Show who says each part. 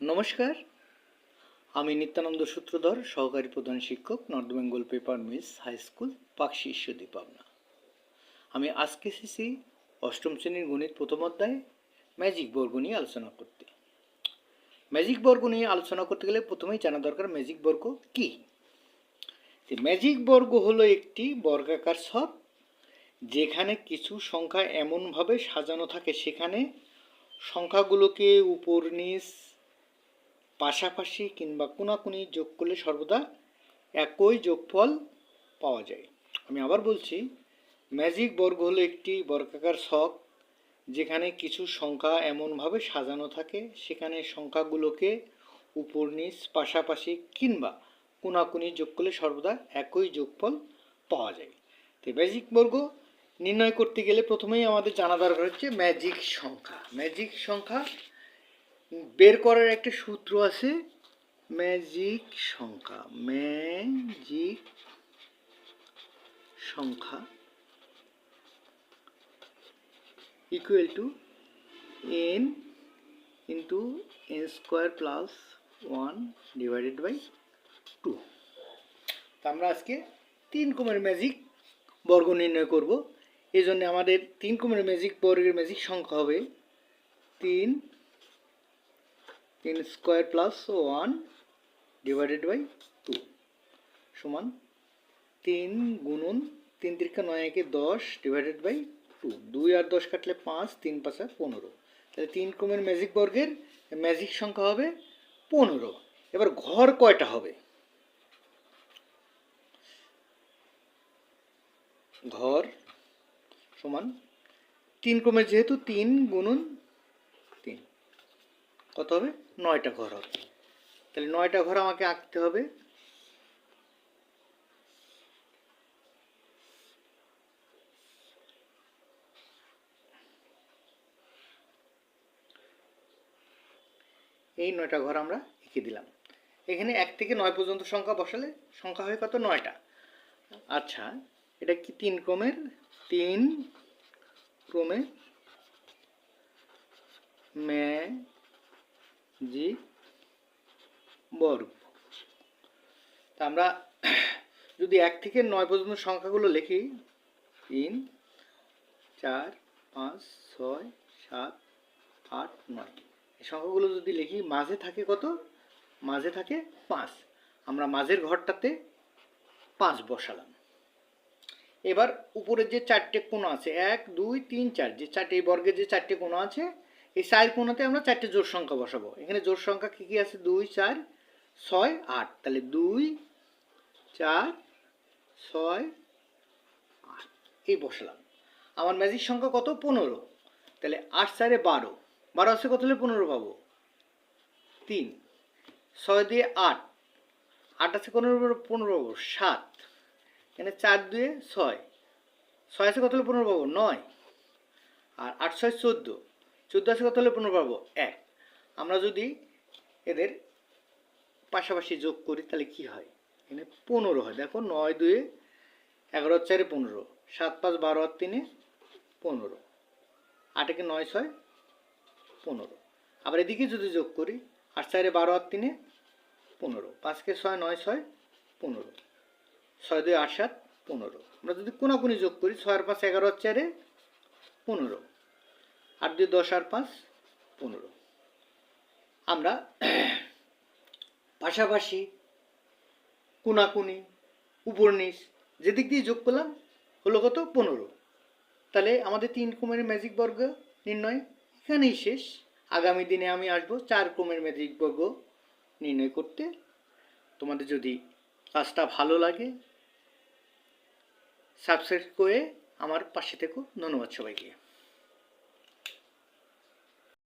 Speaker 1: নমস্কার। আমি নিত্যানন্দ সূত্রধর, সহকারী প্রধান শিক্ষক, north Bengal paper mills high school, Pakshi Ishwardi Pabna আমি আজকে এসেছি অষ্টম শ্রেণির গণিত প্রথম অধ্যায়ে ম্যাজিক বর্গ নিয়ে আলোচনা করতে। ম্যাজিক বর্গ নিয়ে আলোচনা করতে গেলে প্রথমেই জানা দরকার ম্যাজিক বর্গ কী? ম্যাজিক বর্গ হলো একটি বর্গাকার ছক যেখানে কিছু সংখ্যা এমনভাবে সাজানো থাকে, সেখানে সংখ্যাগুলোকে উপর নিচ পাশাপাশি কিংবা কোনাকুনি যোগ করলে সর্বদা একই যোগফল পাওয়া যায়। আমি আবার বলছি ম্যাজিক বর্গ হলো একটি বর্গাকার ছক, যেখানে কিছু সংখ্যা এমনভাবে সাজানো থাকে, সেখানে সংখ্যাগুলোকে উপর, নিচ, পাশাপাশি কিংবা কোনাকুনি যোগ করলে সর্বদা একই যোগফল পাওয়া যায়। তো ম্যাজিক বর্গ নির্ণয় করতে গেলে প্রথমেই আমাদের জানা দরকার হচ্ছে ম্যাজিক সংখ্যা। ম্যাজিক সংখ্যা বের করার একটা সূত্র আছে, ম্যাজিক সংখ্যা ম্যাজিক সংখ্যা equal to n into n square plus one divided by two তা আমরা আজকে তিন কুমের ম্যাজিক বর্গ নির্ণয় করব। এই জন্য আমাদের তিন কমের ম্যাজিক, বর্গের ম্যাজিক সংখ্যা হবে তিন তিন square plus one divided by two সমান তিন গুণন তিন তিরিকা নয় একে দশ ডিভাইডেড বাই টু দুই আর দশ কাটলে পাঁচ, তিন পাঁচা পনেরো। তাহলে তিন ক্রমের ম্যাজিক বর্গের ম্যাজিক সংখ্যা হবে পনেরো। এবার ঘর কয়টা হবে? ঘর সমান তিন ক্রমের যেহেতু তিন গুণন কত হবে? নয়টা ঘর হবে। তাহলে নয়টা ঘর আমাকে আঁকতে হবে। এই নয়টা ঘর আমরা এঁকে দিলাম। এখানে এক থেকে নয় পর্যন্ত সংখ্যা বসালে সংখ্যা হয় কত? নয়টা। আচ্ছা এটা কি তিন ক্রমের? তিন ক্রমে ম্যাজিক বর্গ তা আমরা যদি এক থেকে নয় পর্যন্ত সংখ্যাগুলো লিখি, তিন, চার, পাঁচ, ছয়, সাত, আট, নয়। এই সংখ্যাগুলো যদি লিখি, মাঝে থাকে কত? মাঝে থাকে পাঁচ। আমরা মাঝের ঘরটাতে পাঁচ বসালাম। এবার উপরের যে চারটে কোণা আছে, এক, দুই, তিন, চার, যে চারটে, এই বর্গের যে চারটে কোণা আছে এই চার কোণাতে আমরা চারটে জোর সংখ্যা বসাবো। এখানে জোর সংখ্যা কী কী আছে? দুই, চার, ছয়, আট। তাহলে দুই, চার, ছয়, আট। এই বসালাম। আমার ম্যাজিক সংখ্যা কত? পনেরো। তাহলে আট চারে বারো। বারো আছে কত হলে পনেরো পাবো? তিন। ছয় দিয়ে আট। আট আছে পনেরো পনেরো পাবো? সাত। এখানে চার দুয়ে ছয়। ছয় আছে কত হলে পনেরো পাবো? নয়। আর আট, ছয়, চোদ্দ। চোদ্দ আছে কত হলে পনেরো পাবো এক। আমরা যদি এদের পাশাপাশি যোগ করি, তাহলে কি হয়? এখানে পনেরো হয়। দেখো, নয় দুয়ে এগারো চারে পনেরো। সাত পাঁচ বারো আর তিনে পনেরো। আটেকে নয় ছয় পনেরো। আবার এদিকে যদি যোগ করি আট চারে বারো আর তিনে পনেরো। পাঁচকে ছয়, নয় ছয় পনেরো। ছয় দুই আট সাত পনেরো। আমরা যদি কোনাকুনি যোগ করি, ছয় আর পাঁচ এগারো চারে পনেরো। আট দুই দশ আর পাঁচ, পনেরো। আমরা পাশাপাশি কোনাকুনি উপর নিচ যেদিক দিয়ে যোগ করলাম, হলো কত? পনেরো। তাহলে আমাদের তিন ক্রমের ম্যাজিক বর্গ নির্ণয় এখানেই শেষ। আগামী দিনে আমি আসব চার ক্রমের ম্যাজিক বর্গ নির্ণয় করতে। তোমাদের যদি কাজটা ভালো লাগে সাবস্ক্রাইব করে আমার পাশে থেকো। ধন্যবাদ সবাইকে।